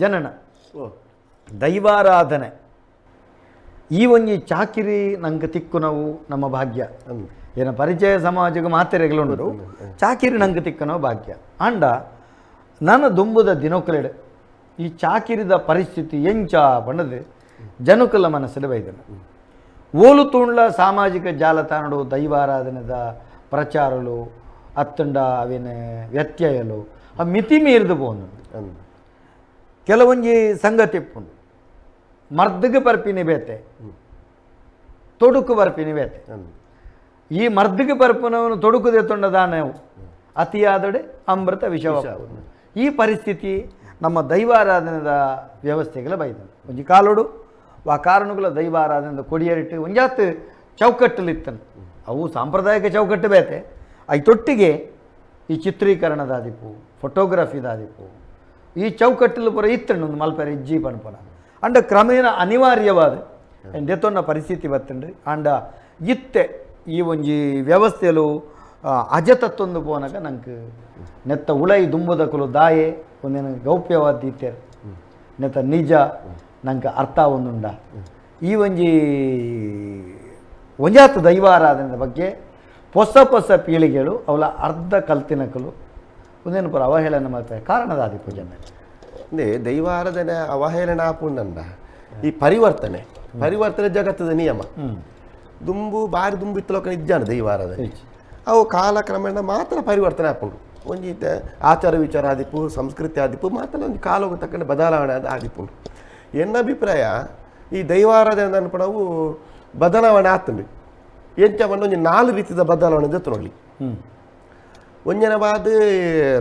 ಜನನ ದೈವಾರಾಧನೆ. ಈ ಒಂಜಿ ಚಾಕಿರಿ ನಂಗೆ ತಿಕ್ಕು ನಾವು ನಮ್ಮ ಭಾಗ್ಯ. ಏನ ಪರಿಚಯ ಸಮಾಜಕ್ಕೆ ಮಾತೆರೆಗಳುಂಡು ಚಾಕಿರಿ ನಂಗೆ ತಿಕ್ಕನೋ ಭಾಗ್ಯ. ಅಂಡ ನನ್ನ ದುಂಬುದ ದಿನೊಕ್ಕಲೆಡೆ ಈ ಚಾಕಿರಿದ ಪರಿಸ್ಥಿತಿ ಎಂಚ ಬಣ್ಣದು ಜನಕುಲ ಮನಸ್ಸಲ್ಲಿ ಬೈದನು. ಓಲು ತೂಂಡ್ಲ ಸಾಮಾಜಿಕ ಜಾಲತಾಣಡು ದೈವಾರಾಧನೆದ ಪ್ರಚಾರಲು ಅತ್ತಂಡ ಅವೇನ ವ್ಯತ್ಯಯಲು ಆ ಮಿತಿ ಮೀರಿದು ಬಂದು ಕೆಲವೊಂಜಿ ಸಂಗತಿ ಇಪ್ಪುಂಡು ಮರ್ದಗೆ ಬರ್ಪಿನಿ ಬೇತೆ ತೊಡುಕು ಬರ್ಪಿನಿ ಬೇತೆ ಈ ಮರ್ದಗೆ ಬರ್ಪನವನು ತೊಡುಕುದೆ ತೊಂಡದಾನವು ಅತಿಯಾದಡೆ ಅಮೃತ ವಿಷವ ಈ ಪರಿಸ್ಥಿತಿ ನಮ್ಮ ದೈವಾರಾಧನೆದ ವ್ಯವಸ್ಥೆಗಳ ಬೈದ ಒಂಜಿ ಕಾಲೋಡು ಆ ಕಾರಣಗಳ ದೈವಾರಾಧನೆದ ಕೊಡಿಯರಿಟ್ಟು ಒಂಜಾತ್ ಚೌಕಟ್ಟಲಿತ್ತನು. ಅವು ಸಾಂಪ್ರದಾಯಿಕ ಚೌಕಟ್ಟು ಬೇತೆ. ಐ ತೊಟ್ಟಿಗೆ ಈ ಚಿತ್ರೀಕರಣದಾದಿಪ್ಪು ಫೋಟೋಗ್ರಫಿದಾದಿಪ್ಪು ಫೋಟೋಗ್ರಫಿದ ಆದಿಪ್ಪು ಈ ಚೌಕಟ್ಟಲು ಪುರ ಇತ್ತು ಒಂದು ಮಲ್ಪೆರ ಇಜ್ಜಿ ಪನ್ಪನ ಅಂಡ ಕ್ರಮೇಣ ಅನಿವಾರ್ಯವಾದ ದೆತ್ತೊನ್ನ ಪರಿಸ್ಥಿತಿ ಬತ್ತಂಡ್ರಿ. ಅಂಡ ಇತ್ತೆ ಈ ಒಂಜಿ ವ್ಯವಸ್ಥೆಲು ಅಜತ ಅಜತತ್ತೊಂದು ಪೋನಾಗ ನಂಗೆ ನೆತ್ತ ಉಳೈ ದುಂಬುದಕುಲು ದಾಯೆ, ಒಂದೇನು ಗೌಪ್ಯವಾದ ಇತ್ತೇರು. ನೆತ್ತ ನಿಜ ನಂಗೆ ಅರ್ಥ ಒಂದುಂಡ ಈ ಒಂಜಿ ಒಂಜಾತ ದೈವಾರಾಧನೆದ ಬಗ್ಗೆ ಹೊಸ ಹೊಸ ಪೀಳಿಗೆಗಳು ಅವಳ ಅರ್ಧ ಕಲ್ತಿನಕಲು ಒಂದೇನು ಪುರ ಅವಹೇಳನ ಮಾಡ್ತಾರೆ ಕಾರಣದ ಪೂಜೆ ಮೇಲೆ. ಅಂದರೆ ದೈವಾರಾಧನೆ ಅವಹೇಳನ ಆಪುಂಡಂಡ ಈ ಪರಿವರ್ತನೆ ಪರಿವರ್ತನೆ ಜಗತ್ತದ ನಿಯಮ. ದುಂಬು ಬಾರಿ ದುಂಬು ಇತ್ತಲೋಕ ನಿಜಾನ ದೈವಾರಾಧನೆ. ಅವು ಕಾಲಕ್ರಮೇಣ ಮಾತ್ರ ಪರಿವರ್ತನೆ ಆಪುಂಡು ಒಂಜಿ ಆಚಾರ ವಿಚಾರ ಆದಿಪ್ಪು ಸಂಸ್ಕೃತಿ ಆದಿಪ್ಪು ಮಾತ್ರ ಒಂದು ಕಾಲಕ್ಕೆ ತಕ್ಕಂಡು ಬದಲಾವಣೆ ಅದು ಆದಿಪ್ಪುಂಡು ಎನ್ನ ಅಭಿಪ್ರಾಯ? ಈ ದೈವಾರಾಧನೆ ಅನ್ಪಣವು ಬದಲಾವಣೆ ಆತುಂಡು. ಎಂಚ ಒಂಜಿ ನಾಲ್ಕು ರೀತಿಯ ಬದಲಾವಣೆ ಜೊತೆ ಒಂಜನವಾದ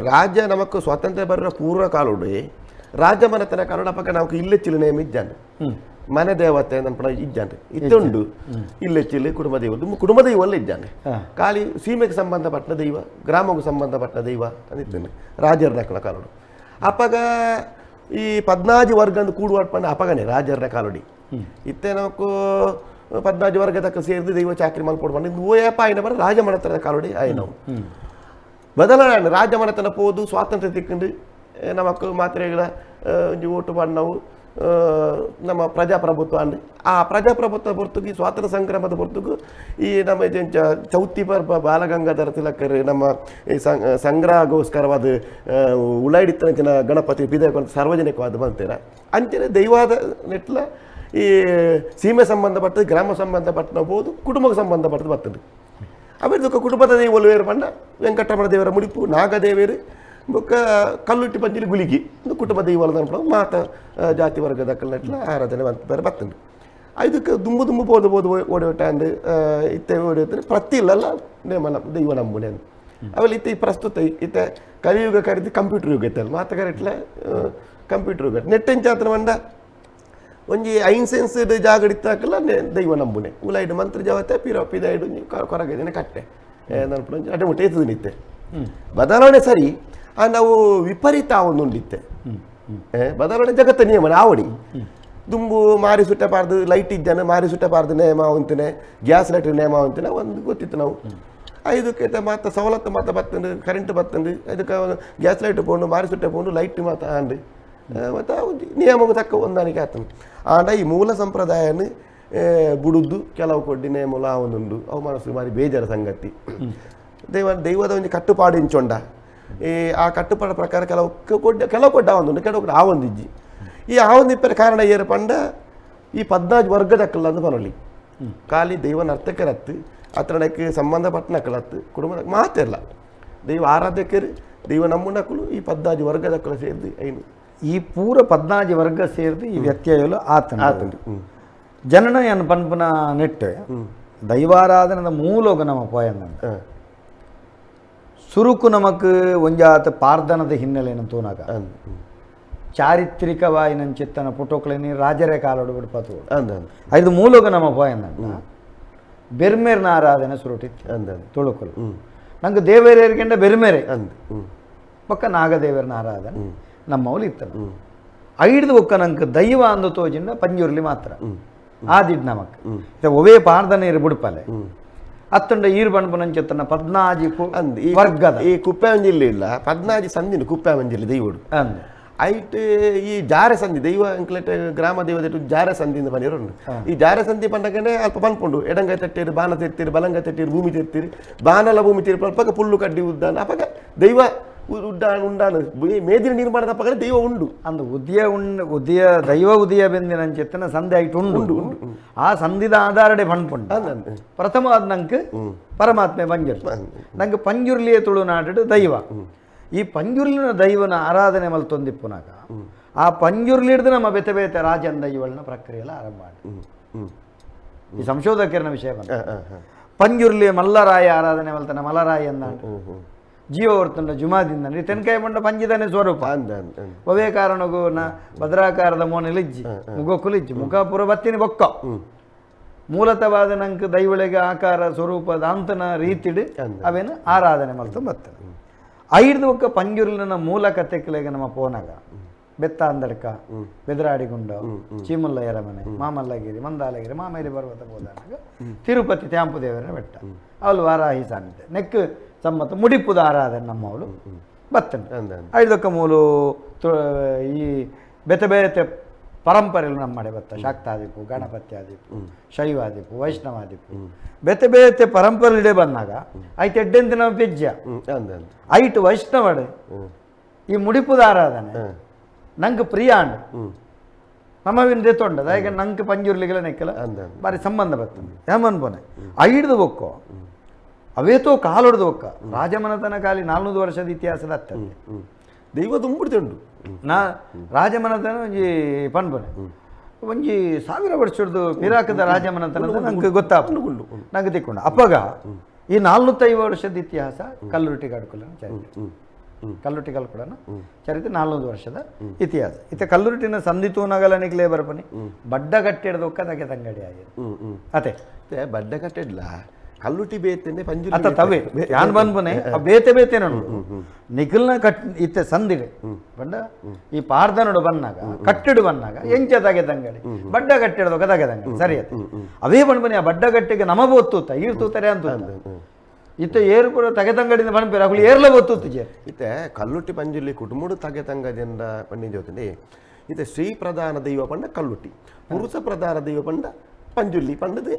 ರಾಜ್ಯ ನಮಕ್ ಸ್ವಾತಂತ್ರ್ಯ ಬರುವ ಪೂರ್ವ ಕಾಲೋಡು ರಾಜ ಮನೆತನ ಕಾರಣ ಪಕ್ಕ ನಾವು ಇಲ್ಲೆಚ್ಚಿಲು ನೇಮ ಇದ್ದಾನೆ ಮನೆ ದೇವತೆ ನಮ್ಮ ಇದ್ದಾನೆ ಇತ್ತುಂಡು. ಇಲ್ಲೆಚ್ಚಿಲು ಕುಟುಂಬ ದೈವ. ಕುಟುಂಬ ದೈವಲ್ಲ ಇದ್ದಾನೆ ಖಾಲಿ ಸೀಮೆಗೆ ಸಂಬಂಧಪಟ್ಟ ದೈವ ಗ್ರಾಮಕ್ಕೆ ಸಂಬಂಧಪಟ್ಟ ದೈವ ಅಂದಿದ್ದಾನೆ ರಾಜರ ನಕಲ ಕಾಲೋಡು ಅಪಗ ಈ ಪದ್ನಾಜಿ ವರ್ಗಂದು ಕೂಡುವಡ್ಪಂಡ ಅಪಗನೆ ರಾಜರ ಕಾಲೋಡಿ ಇತ್ತೆ ನಮಕು ಪದ್ನಾಜಿ ವರ್ಗದಕ್ಕ ಸೇರಿದು ದೈವ ಚಾಕ್ರಿ ಮಲ್ಪೊಡ್ಬಂಡು ಓಯಪ್ಪ ಆಯ್ನ ಬರ ರಾಜ ಮನೆತನ ಕಾಲೋಡಿ ಆಯ್ ನಾವು ಹ್ಞೂ ಬದಲಾವಣೆ, ರಾಜ್ಯ ಮನೆತನ ಪೋದು ಸ್ವಾತಂತ್ರ್ಯ ತಿಕ್ಕೊಂಡು ನಮಕ್ ಮಾತ್ರೆಗಳ ಒಂಜಿ ಓಟು ನಾವು ನಮ್ಮ ಪ್ರಜಾಪ್ರಭುತ್ವ ಅಂದು ಆ ಪ್ರಜಾಪ್ರಭುತ್ವ ಹೊರತುಗಿ ಸ್ವಾತಂತ್ರ್ಯ ಸಂಗ್ರಾಮದ ಹೊರತುಗು ಈ ನಮ್ಮ ಚೌತಿ ಪರ್ಬ ಬಾಲಗಂಗಾಧರ ತಿಲಕರ್, ನಮ್ಮ ಈ ಸಂಗ್ರಹಗೋಸ್ಕರವಾದ ಉಳಾಡಿತ್ತನ ಗಣಪತಿ ಬಿದಕೊಂಡು ಸಾರ್ವಜನಿಕವಾದ ಬಂತೀರ ಅಂಚನೆ ದೈವಾದ ನೆಟ್ಲ ಈ, ಸೀಮೆ ಸಂಬಂಧಪಟ್ಟದ್ದು, ಗ್ರಾಮ ಸಂಬಂಧಪಟ್ಟ ಹೋದು, ಕುಟುಂಬಕ್ಕೆ ಸಂಬಂಧಪಟ್ಟದ್ದು ಬರ್ತದೆ. ಅವೆರ್ದುಕ ಕುಟುಂಬದ ದೇವಲು ಬೇರೆ ಪಂಡ ವೆಂಕಟರಮಣ ದೇವರ ಮುಡಿಪು ನಾಗದೇವೇರು ಬೊಕ್ಕ ಕಲ್ಲುಟ್ಟಿ ಪಂಜಿಲಿ ಗುಳಿಗಿ ಇದು ಕುಟುಂಬ ದೈವಲ ಅನ್ಪಡ ಮಾತ ಆ, ಜಾತಿ ವರ್ಗದ ಕಲ್ಲಟ್ಲ ಆರಾಧನೆ ಬಂತ ಬೇರೆ ಬರ್ತಂಡು ಇದಕ್ಕೆ ದುಂಬು ದುಂಬು ಬೋದು ಬೋದು ಓಡೋಟ ಅಂದು ಇತ್ತೆ ಓಡಿಯೋದ್ರೆ ಪ್ರತಿ ಇಲ್ಲಲ್ಲ ನೇಮ ನಮ್ ದೈವ ನಂಬುನೆ ಅಂದು ಆಮೇಲೆ ಇತ್ತೆ ಈ ಪ್ರಸ್ತುತ ಇತ್ತೆ ಕಲಿಯುಗ ಕರೆದು ಕಂಪ್ಯೂಟರ್ ಯುಗ ಇತ್ತಲ್ಲ ಮಾತ ಕರೆಟ್ಲ ಕಂಪ್ಯೂಟರ್ ಯುಗ ನೆಟ್ಟೆಂಚಾತ್ರ ಮಂಡ ಒಂಜಿ ಐನ್ ಸೆನ್ಸ್ ಜಾಗ ಇತ್ತಾಕಲ್ಲ ದೈವ ನಂಬುನೆ. ಉಲೈಡ್ ಮಂತ್ರ ಜವತೆ ಪಿರೋ ಪಿದೈಡು ಕೊರಗದಿನ ಕಟ್ಟೆ. ಅಡೆ ಮುಟ್ಟೆ ಎತ್ತದು ನಿತ್ತೆ ಬದಲಾವಣೆ ಸರಿ ಆ ನಾವು ವಿಪರೀತ ಒಂದು ಉಂಡಿತ್ತೆ ಬದಲಾವಣೆ ಜಗತ್ತ ನಿಯಮ ಆವಡಿ ದುಂಬು ಮಾರಿ ಸುಟ್ಟಬಾರ್ದು ಲೈಟ್ ಇದ್ದಾನೆ ಮಾರಿ ಸುಟ್ಟಬಾರ್ದು ನೇಮ ಅಂತಾನೆ ಗ್ಯಾಸ್ ಲೈಟ್ ನೇಮ ಅಂತಾನೆ ಒಂದು ಗೊತ್ತಿತ್ತು ನಾವು. ಇದಕ್ಕೆ ಮಾತ ಸವಲತ್ತು ಮಾತ ಬತ್ತಂಡು ಕರೆಂಟ್ ಬತ್ತಂಡು ಅದಕ್ಕೆ ಗ್ಯಾಸ್ ಲೈಟ್ ಪೋಂಡು ಮಾರಿ ಸುಟ್ಟ ಪೋಂಡು ಲೈಟ್ ಮಾತ ಆಂಡು. ಮತ್ತು ನಿಯಮಕ್ಕೆ ತಕ್ಕ ಹೊಂದಾಣಿಕೆ ಆತನು ಆಂಡ ಈ ಮೂಲ ಸಂಪ್ರದಾಯನ ಬುಡುದು ಕೆಲವು ಕೊಡ್ಡಿ ನೇಮಲ ಅವನುಂಡು ಅವು ಮನಸ್ಸು ಮಾರಿ ಬೇಜಾರ ಸಂಗತಿ ದೈವ ದೈವದ ಒಂದು ಕಟ್ಟುಪಾಡು ಇಂಚೊಂಡ ಈ ಆ ಕಟ್ಟುಪಾಡ ಪ್ರಕಾರ ಕೆಲವು ಕೊಡ್ಡ ಕೆಲವು ಕೊಡ್ಡ ಆವೊಂದುಂಡು ಕೆಲವು ಕೊಡ್ಡ ಆವೊಂದಿಜ್ಜಿ ಈ ಆವೊಂದಿಪ್ಪರ ಕಾರಣ ಏರು ಪಂಡ ಈ ಪದ್ನಾಜು ವರ್ಗದಕ್ಕಲ್ಲ ಅಂದು ಬರೋಲಿ ಖಾಲಿ ದೈವನ ಅರ್ಥಕ್ಕರತ್ತು ಅತ್ರಡಕ್ಕೆ ಸಂಬಂಧಪಟ್ಟ ನಕ್ಕಲತ್ತು ಕುಟುಂಬದ ಮಾತಿರಲ್ಲ ದೈವ ಆರಾಧಕರು ದೈವ ನಮ್ಮುನಕ್ಕಲು ಈ ಪದ್ನಾಜು ವರ್ಗದಕ್ಕಲು ಸೇರಿದು ಐನು ಈ ಪೂರ ಪದ್ನಾಜಿ ವರ್ಗ ಸೇರಿದು ಈ ವ್ಯತ್ಯಯಲು ಆತನ. ಜನನ ಎನ್ ಪನ್ಪುನ ನೆಟ್ಟು? ದೈವಾರಾಧನದ ಮೂಲೋಗ ನಮ್ಮ ಪೋಯನ್ನ ಸುರುಕು ನಮಕ್ ಒಂಜಾತ ಪಾರ್ಧನದ ಹಿನ್ನೆಲೆಯನ್ನು ತೋನಾಗ. ಚಾರಿತ್ರಿಕವಾಗಿ ನನ್ನ ಚಿತ್ತನ ಪುಟೋಕ್ಲೇನಿ ರಾಜರೇ ಕಾಲೋಡು ಬಿಡ್ಪತ್ತು ಐದು ಮೂಲೋಗ ನಮ್ಮ ಪೋಯನ್ನ ಬೆರ್ಮೇರ್ನ ಆರಾಧನೆ ಸುರುಟಿತ್ತು. ತುಳುಕುಲು. ನಂಗೆ ದೇವೇರೇರ್ಗೆಂಡ ಬೆರ್ಮೇರೆ. ಪಕ್ಕ ನಾಗದೇವರನ ಆರಾಧನೆ. ನಮ್ಮವಳು ಇತ್ತನ ಐಡ್ದು ಒಕ್ಕ ನಂಗೆ ದೈವ ಅಂದು ತೋಜಿಂಡ ಪಂಜೂರ್ಲಿ ಮಾತ್ರ. ಆದಿಡ್ ನಮಕ್ ಒವೇ ಪಾರ್ದನೆ ಇರು ಬಿಡ್ಪಲೆ. ಅತ್ತಂಡ ಈರ್ ಬಣ್ಪನಂಚತ್ತನ ಪದ್ನಾಜಿ ಕು- ಅಂದ್ ಈ ವರ್ಗದ. ಈ ಕುಪ್ಪೆ ಮಂಜಿಲ್ಲಿ ಇಲ್ಲ ಪದ್ನಾಜಿ ಸಂದಿನ ಕುಪ್ಪೆ ಮಂಜಿಲ್ಲಿ ದೈವಡು. ಅಂದ್. ಐಟ್ ಈ ಜಾರೆ ಸಂಧಿ ದೈವ ಅಂಕ್ಲೆಟ್ ಗ್ರಾಮ ದೈವದ ಜಾರೆ ಸಂಧಿಯಿಂದ ಬಂದಿರೋ ಈ ಜಾರೆ ಸಂಧಿ ಪಂಡಗನೆ ಅಲ್ಪ ಪನ್ಪುಂಡು ಎಡಂಗ ತಟ್ಟಿರಿ ಬಾನ ತಿರ್ತಿರು ಬಲಂಗ ತಟ್ಟಿರು ಭೂಮಿ ತಿರ್ತಿರು ಬಾನಲ ಭೂಮಿ ತಿರ್ಪ ಅಲ್ಪಗ ಪುಲ್ಲು ಕಡ್ಡಿ ಉದ್ದಾನ ಅಪಕ ದೈವ ಉಡ್ಡಾಣ ಉಂಡಾನ. ಬೇ- ಮೇದಿನ ನಿರ್ಮಾಣದ ಪಕ್ಕ ದೈವ ಉಂಡು. ಅಂದ ಉದಯ ಉಂಡು ಉದಯ ದೈವ ಉದಯ ಬೆಂದಿನ ಸಂಧಿ ಆಯ್ತು ಉಂಡು. ಆ ಸಂಧಿದ ಆಧಾರಡೆ ಪಣ್ಪುಂಡು. ಅಂದ್ ಪ್ರಥಮ ಆದ ನಂಗೆ ಪರಮಾತ್ಮೆ ಪಂಜುರ್. ನಂಗೆ ಪಂಜುರ್ಲಿಯ ತುಳುನಾಡು ದೈವ. ಈ ಪಂಜುರ್ಲಿನ ದೈವನ ಆರಾಧನೆ ಮಲ್ತೊಂದಿಪ್ಪುನಾಗ ಆ ಪಂಜುರ್ಲಿ ಹಿಡಿದು ನಮ್ಮ ಬೆತೆ ಬೇತೆ ರಾಜನ್ ದೈವಳನ ಪ್ರಕ್ರಿಯೆಲ್ಲ ಆರಂಭ ಮಾಡಿ ಈ ಸಂಶೋಧಕರನ ವಿಷಯ ಬಂದ. ಪಂಜುರ್ಲಿ ಮಲ್ಲರಾಯ ಆರಾಧನೆ ಮಲ್ತನ ಮಲ್ಲರಾಯ ಅಂದಾಂಡು ಹ್ಮ್ ಹ್ಮ್ ಜೀವ ಹೊರ್ತಂಡ ಜುಮಾದಿಂದ ತೆನ್ಕಾಯಿ ಮಂಡ ಪಂಜಿದನೆ ಸ್ವರೂಪ ಒವೇ ಕಾರಣಗೂ ನ ಭದ್ರಾಕಾರದ ಮೋನಿಲಿಜ್ಜಿ ಮುಗ ಕುಲಿಜ್ಜಿ ಮುಖ ಪುರ ಬತ್ತಿನ ಬೊಕ್ಕ. ಮೂಲತವಾದ ನಂಕ ದೈವಳಿಗೆ ಆಕಾರ ಸ್ವರೂಪದ ಅಂತನ ರೀತಿಡು. ಅವೇನು ಆರಾಧನೆ ಮಲ್ತು ಬತ್ತ ಐದು ಒಕ್ಕ ಪಂಜುರ್ಲಿನ ಮೂಲ ಕಥೆಗಳಿಗೆ ನಮ್ಮ ಪೋನಾಗ. ಬೆತ್ತ ಅಂದಡ್ಕ ಬೆದರಾಡಿಗುಂಡ ಚೀಮಲ್ಲ ಎರಮನೆ ಮಾಮಲ್ಲಗಿರಿ ಮಂದಾಲಗಿರಿ ಮಾಮೇರಿ ಪರ್ವತ ಹೋದಾಗ ತಿರುಪತಿ ತ್ಯಾಂಪು ದೇವರ ಬೆಟ್ಟ. ಅವಳು ವಾರಾಹಿ ಸಾನ್ನಿಧ್ಯ. ನೆಕ್ ಸಮ್ಮತ ಮುಡಿಪುದ ಆರಾಧನೆ ನಮ್ಮ ಅವಳು ಐದಕ್ಕ ಮೂಲು ತು- ಈ ಬೆತೆ ಬೇತೆ ಪರಂಪರೆಗಳು ನಮ್ಮ ಮಡೆ ಬತ್ತ. ಗಣಪತಿ ಆದಿಪು ಶೈವಾದಿಪು ವೈಷ್ಣವಾದಿಪು ಬೆತೆ ಬೇತೆ ಪರಂಪರೆ ಬಂದಾಗ ಐತೆ ಎಡ್ಡೆಂದಿನ ನಮ್ಮ ಪೆಜ್ಜ ಐಟು ವೈಷ್ಣವಡೆ ಈ ಮುಡಿಪುದ ಆರಾಧನೆ ನಂಗೆ ಪ್ರಿಯ ಅಂಡ್ ಹ್ಮ್. ನಮ್ಮವಿನ ತೊಂಡದ. ಈಗ ನಂಗೆ ಪಂಜುರ್ಲಿಗೆಲ್ಲ ನೆಕ್ಕಲ ಅಂದ್ ಅಂದ್. ಬಾರಿ ಸಂಬಂಧ ಬರ್ತದೆ. ಹೇಮನ್ ಬೋನೆ. ಐಡ್ದು ಬೊಕ್ಕೋ. ಅವೇತೋ ಕಾಲೊಡ್ದು ಬೊಕ್ಕ ರಾಜಮನತನ ಕಾಲಿ ನಾಲ್ನೂರು ವರ್ಷದ ಇತಿಹಾಸದ ಅತ್ತಂದೆ ದೈವ ತುಂಬುಡ್ತುಂಡು ನಾ ರಾಜಮನತನ ಒಂಜಿ ಪನ್ಪನೆ ಒಂಜಿ ಸಾವಿರ ವರ್ಷದ ಪಿರಾಕದ ರಾಜಮನತನ ನಂಗೆ ಗೊತ್ತಾಪು. ನಂಗೆ ತಿಕ್ಕೊಂಡು. ಅಪ್ಪಗ ಈ ನಾಲ್ನೂತ್ತೈದು ವರ್ಷದ ಇತಿಹಾಸ ಕಲ್ಲುರುಟಿ ಕಡ್ಕೊಲನ ಚರಿತ್ರೆ. ಕಲ್ಲುರುಟಿ ಕಲ್ಕೊಡನ ಚರಿತ್ರೆ ನಾಲ್ನೂರು ವರ್ಷದ ಇತಿಹಾಸ. ಇತ್ತ ಕಲ್ಲುರುಟಿನ ಸಂದಿತು ನಗಲ ನಿಕ್ಲೇ ಬರ್ಪನಿ ಬಡ್ಡ ಗಟ್ಟಿಡ್ದೊಕ್ಕ ತಗೆ ತಂಗಡಿ ಆಗಿದೆ ಅತೆ ಬಡ್ಡ ಕಟ್ಟಿಡ್ಲ? ಕಲ್ಲುಟಿ ಬೇತೇನೆ ಪಂಜುಲಿ ಅತ್ತ ತವೆ. ಯಾನ್ ಬಂದ್ಬನೆ? ಆ ಬೇತೆ ಬೇತೆ ನೋಡು. ನಿಖಲ್ನ ಕಟ್ ಇತ್ತೆ ಸಂದಿಡೆ ಬಂಡ ಈ ಪಾರ್ದನೋಡು ಬನ್ನಾಗ ಕಟ್ಟಿಡು ಬಂದಾಗ ಎಂಚ ತಗೆದಂಗಡಿ. ಬಡ್ಡ ಕಟ್ಟಿಡದು ತಗೆ ತಂಗಡಿ ಸರಿ ಅತ್ತೆ ಅವೇ ಬಂದ್ಬನೆ ಆ ಬಡ್ಡ ಕಟ್ಟಿಗೆ ನಮ ಬೋತ್ತೂತ ಈರ್ ತೂತಾರೆ ಅಂತ ಇತ್ತ ಏರು ಕೂಡ ತಗೆ ಬಂದ್ಬೇರ ಅವಳು ಏರ್ಲ ಬೋತ್ತೂತು ಜೇ. ಇತ್ತೆ ಕಲ್ಲುಟಿ ಪಂಜುಲಿ ಕುಟುಂಬಡು ತಗೆ ಪಂಡಿ ಜೊತೆ ಇತ್ತೆ ಶ್ರೀ ಪ್ರಧಾನ ದೈವ ಪಂಡ ಕಲ್ಲುಟಿ ಪುರುಷ ಪ್ರಧಾನ ದೈವ ಪಂಡ ಪಂಜುಲಿ ಪಂಡದು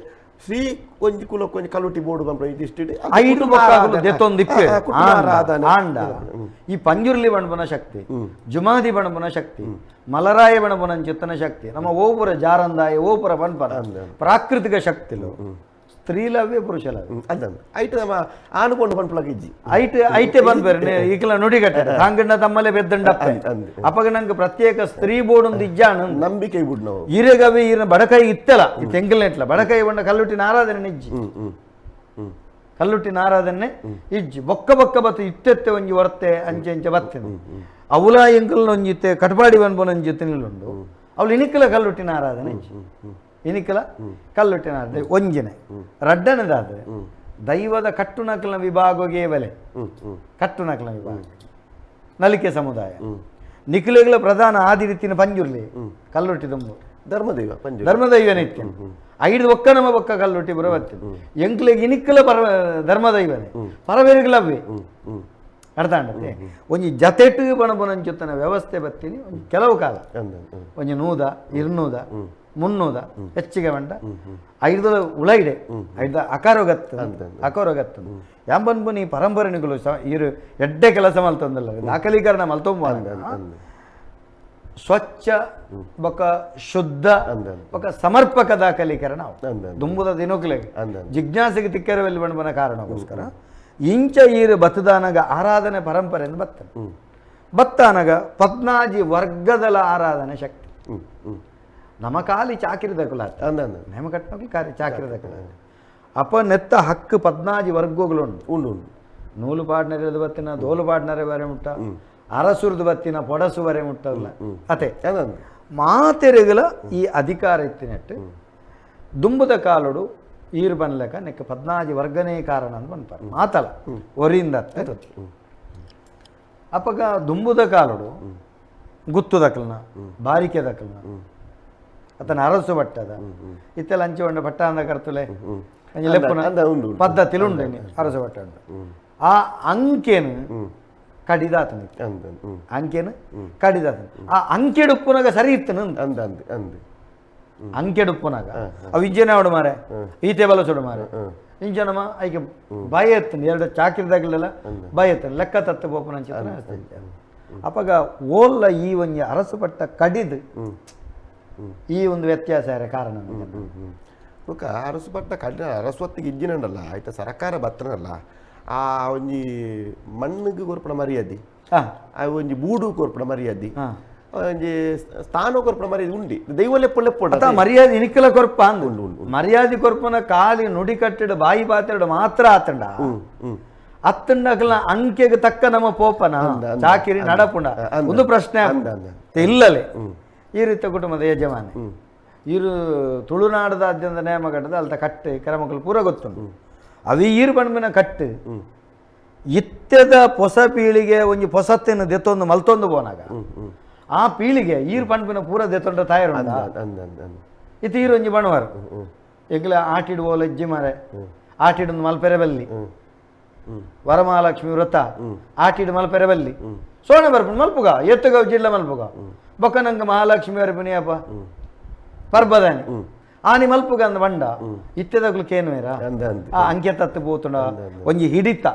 ಶ್ರೀ ಕೊಂಜಿ ಕುಲ ಕೊಂಜಿ ಕಲ್ಲುಟ್ಟಿ ಬೋರ್ಡು ಬಂದ ಇದಿಷ್ಟು ಐದು ಬೊಕ್ಕಾಗಲು ದೆತ್ತೊಂದಿಪ್ಪೆ ಆಂಡ ಈ ಪಂಜುರ್ಲಿ ಬಣ್ಬನ ಶಕ್ತಿ ಜುಮಾದಿ ಬಣ್ಬನ ಶಕ್ತಿ ಮಲರಾಯ ಬಣ್ಬನ ಚಿತ್ತನ ಶಕ್ತಿ ನಮ್ಮ ಓಪುರ ಜಾರಂದಾಯ ಓಪುರ ಬಣ್ಪನ ಪ್ರಾಕೃತಿಕ ಶಕ್ತಿಲು ಸ್ತ್ರೀಲವ್ಯ ಪುರುಷಲವ್ಯ ಅಂದಂದು ಐಟ್ ಆನುಕೊಂಡು ಪಂಪ್ಲಗ್ ಇಜ್ಜಿ. ಐಟ್ ಐಟೆ ಬಂದ್ಬೇರೆ ಈಕಲ ನುಡಿಗಟ್ಟ ತಾಂಗಣ್ಣ ತಮ್ಮಲೆ ಬೆದ್ದಂಡ ಅಪ್ಪಗ ನಂಗೆ ಪ್ರತ್ಯೇಕ ಸ್ತ್ರೀ ಬೋರ್ಡ್ ಒಂದು ನಂಬಿಕೆ ಬಿಡ್ ನಾವು. ಇರಗವಿ ಇರ ಬಡಕೈ ಇತ್ತಲ್ಲ ಈ ತೆಂಗಿಲ್ನೆಟ್ಲ ಬಡಕೈ ಬಂಡ ಕಲ್ಲುಟ್ಟಿನ ಆರಾಧನೆ ನಿಜ್ಜಿ ಕಲ್ಲುಟ್ಟಿನ ಆರಾಧನೆ ಇಜ್ಜಿ. ಬೊಕ್ಕ ಬೊಕ್ಕ ಬತ್ತು ಇತ್ತೆತ್ತೆ ಒಂಜಿ ಹೊರತೆ ಅಂಚೆ ಅಂಚೆ ಬತ್ತೆ. ಅವಲ ಎಂಕಲ್ನ ಒಂಜಿತ್ತೆ ಕಟ್ಪಾಡಿ ಬನ್ಬೋನ ಒಂಜಿತ್ತೆ ನಿಲ್ಲುಂಡು. ಅವಳು ಇನಿಕಲ ಕಲ್ಲುಟ್ಟಿನ ಆರಾಧನೆ ಇಜ್ಜಿ. ಇನಿಕಲ ಕಲ್ಲೊಟ್ಟಿನಾದ್ರೆ ಒಂಜಿನ ರಡ್ಡನದಾದ್ರೆ ದೈವದ ಕಟ್ಟುನಕಲ ವಿಭಾಗಗೆ ಬೆಲೆ. ಕಟ್ಟುನಕಲ ವಿಭಾಗ. ನಲಿಕೆ ಸಮುದಾಯ. ನಿಖಿಲೆಗಳ ಪ್ರಧಾನ ಆದಿ ರೀತಿನ ಪಂಜುರ್ಲಿ ಕಲ್ಲುಟ್ಟಿ ತುಂಬ ಧರ್ಮದೈವ ಪಂಜು ಧರ್ಮದೈವ ನಿತ್ಯ. ಐದು ಒಕ್ಕ ನಮ್ಮ ಒಕ್ಕ ಕಲ್ಲುಟ್ಟಿ ಬರವತ್ತೆ ಎಂಕ್ಲೆಗ್ ಇನಿಕ್ಕಲ ಪರ ಧರ್ಮದೈವನೇ. ಪರವೇರುಗಳವ್ವೆ ಹ್ಮ್ ಒಂಜಿ ಅರ್ಥ ಆಂಡತೆ ಒಂಜಿ ಜತೆಟ್ ಬಣಬನಂಚುತ್ತನ ವ್ಯವಸ್ಥೆ ಬತ್ತೀನಿ ಕೆಲವು ಕಾಲ. ಒಂಜಿ ನೂದ ಇರ್ನೂದ. ಮುನ್ನೂದ ಹೆಚ್ಚಿಗೆ ಬಂಡ ಐದು ಉಳೈಡೆ ಐದ ಅಕಾರೋಗತ್ತ ಅಕಾರೋಗತ್ತ ಯಾಂಬನ್ಬುನಿ ಪರಂಪರೆಗಳು ಸ ಇರು ಎಡ್ಡೆ ಕೆಲಸ ಮಲ್ತಂದಲ್ಲ ದಾಖಲೀಕರಣ ಮಲ್ತೊಂಬ ಸ್ವಚ್ಛ ಬೊಕ ಶುದ್ಧ ಬಕ ಸಮರ್ಪಕ ದಾಖಲೀಕರಣ ದುಂಬುದ ದಿನೋಕ್ಲೆ. ಜಿಜ್ಞಾಸೆಗೆ ತಿಕ್ಕರವಲ್ಲಿ ಬಣ್ಬನ ಕಾರಣಕ್ಕೋಸ್ಕರ ಇಂಚ ಈರು ಬತ್ತದಾನಗ ಆರಾಧನೆ ಪರಂಪರೆಯನ್ನು ಬತ್ತ ಬತ್ತಾನಗ ಪದ್ನಾಜಿ ವರ್ಗದಲ ಆರಾಧನೆ ಶಕ್ತಿ. ಅಂದಂದು ನೇಮ ಕಟ್ಟೋಗಿ ಕಾರ್ಯ ಚಾಕಿರಿದ ಕುಲ ಅಪ ನೆತ್ತ ಹಕ್ಕು ಪದ್ನಾಜಿ ವರ್ಗಗಳು ಉಂಡು ಉಂಡು ನೂಲು ಪಾಡ್ನರದ ಬತ್ತಿನ ದೋಲು ಪಾಡ್ನರೆ ಬರೆ ಮುಟ್ಟ. ಅರಸುರ್ದು ಬತ್ತಿನ ಪೊಡಸು ಬರೆ ಮುಟ್ಟಲ್ಲ. ಅತೆ. ಮಾತೆರೆಗಳ ಈ ಅಧಿಕಾರ ಎತ್ತಿನಟ್ಟು ದುಂಬುದ ಕಾಲುಡು ಈರು ಬನ್ಲೆಕ ನೆಕ್ಕ ಪದ್ನಾಜಿ ವರ್ಗನೇ ಕಾರಣ ಅಂತ ಬಂತಾರೆ ಮಾತಲ ಒರಿಯಿಂದ ಅಪ್ಪಗ ದುಂಬುದ ಕಾಲುಡು ಗುತ್ತು ದಕ್ಕಲ್ನ ಬಾರಿಕೆ ದಕಲ್ನ ಅತನ ಅರಸು ಬಟ್ಟದ ಇತ್ತೆಲ್ಲ ಅಂಚೆ ಉಂಡ ಪಟ್ಟ ಅಂದ ಕರ್ತಲೆ ಹ್ಮ್ ಲೆಪ್ಪುನ ಅಂದ ಉಂಡು ಉಂಡು. ಪದ್ಧತಿಲು ಉಂಡು ಅರಸು ಬಟ್ಟ ಉಂಡು ಆ ಅಂಕೆನು ಹ್ಮ್ ಕಡಿದಾತನ ಅಂದ ಹ್ಮ್ ಅಂಕೆನು ಕಡಿದಾತನ ಆ ಅಂಕೆಡುಪ್ಪುನಾಗ ಸರಿ ಇತ್ತನ ಅಂದ ಅಂದ ಅಂದ ಅಂಕೆಡುಪ್ಪುನಾಗ ಅವು ಇಂಜನೆ ಅವಡು ಮಾರೆ ಈತೆ ಬಲ ಸುಡು ಮಾರೆ ಇಂಜನಮ ಐಕೆ ಬಾಯಿ ಎತ್ತನ ಎರಡು ಚಾಕಿರದಾಗಲೆಲ್ಲ ಬಾಯಿ ಎತ್ತನ ಲೆಕ್ಕ ತತ್ತ ಬೋಪನ ಚಿತ್ರ ಅಪ್ಪಗ ಓಲ್ಲ ಈ ಒಂಜಿ ಅರಸುಪಟ್ಟ ಕಡಿದು ಈ ಒಂದು ವ್ಯತ್ಯಾಸ ಯಾರ ಕಾರಣ ಹ್ಮ್ ಹ್ಮ್ ಬೊಕ ಅರಸು ಭತ್ತ ಕಡ್ಡ ಅರಸ್ವತ್ತಿಗೆ ಇಜ್ಜಿನಂಡಲ್ಲ ಆಯ್ತಾ ಸರ್ಕಾರ ಬತ್ತನಲ್ಲ ಆ ಒಂಜಿ ಮಣ್ಣಿಗೆ ಕೊರ್ಪಣ ಮರ್ಯಾದಿ ಆ ಒಂಜಿ ಬೂಡು ಕೊರ್ಪಣ ಮರ್ಯಾದಿ ಒಂಜಿ ಸ್ಥಾನ ಕೊರ್ಪಣ ಮರ್ಯಾದಿ ಉಂಡಿ ದೈವ ಲೆಪ್ಪ ಲೆಪ್ಪ ಮರ್ಯಾದೆ ಇನಿಕಲ ಕೊರ್ಪ ಅಂದು ಮರ್ಯಾದೆ ಕೊರ್ಪನ ಕಾಲಿ ನುಡಿ ಕಟ್ಟಿಡ ಬಾಯಿ ಪಾತ್ರೆಡು ಮಾತ್ರ ಆತಂಡ. ಅತ್ತಂಡಕಲ ಅಂಕೆಗೆ ತಕ್ಕ ನಮ್ಮ ಪೋಪನ. ಚಾಕಿರಿ ನಡಪುಂಡ. ಒಂದು ಪ್ರಶ್ನೆ. ಇಲ್ಲಲೆ ಈ ರೀತಿಯ ಕುಟುಂಬದ ಯಜಮಾನಿ. ಇರು ತುಳುನಾಡದಾದ್ಯಂತ ನೇಮಗಟ್ಟದ ಅಲ್ತ ಕಟ್ಟು ಕರಮಕಲ್ ಪೂರ ಗೊತ್ತುಂಟು. ಅದು ಈರು ಪಣ್ಮಿನ ಕಟ್ಟು. ಇತ್ಯದ ಹೊಸ ಪೀಳಿಗೆ ಒಂಜಿ ಪೊಸತ್ತಿನ ದೆತ್ತೊಂದು ಮಲ್ತೊಂದು ಬೋನಾಗ. ಆ ಪೀಳಿಗೆ ಈರು ಪಣ್ಪಿನ ಪೂರ ದೆತ್ತೊಂಡ ತಯಾರು ಇತ್ತು ಈರು ಒಂಜಿ ಬಣವಾರು. ಎಗ್ಲ ಆಟಿಡು ಓಲ ಇಜ್ಜಿ ಮಾರೆ ಆಟಿಡು ಮಲ್ಪೆರೆ ಬಲ್ಲಿ. ವರಮಹಾಲಕ್ಷ್ಮಿ ವ್ರತ ಆಟಿಡು ಮಲ್ಪೆರವಲ್ಲಿ. ಸೋಣ ಬರ್ಪುಣ್ ಮಲ್ಪುಗ ಎತ್ತುಗ ಜಿಲ್ಲ ಮಲ್ಪುಗ. ಬೊಕ್ಕ ನಂಗೆ ಮಹಾಲಕ್ಷ್ಮಿ ಅರ್ಪಣಿಯಪ್ಪ ಪರ್ಬದಾನಿ. ಆನಿ ಮಲ್ಪುಗ ಅಂದ ಬಂಡ. ಇತ್ತೆದಗ್ಲಕ್ಕೇನು ಮೇರ ಆ ಅಂಕೆ ತತ್ತು ಪೋತುಂಡ ಒಂಜಿ ಹಿಡಿತ.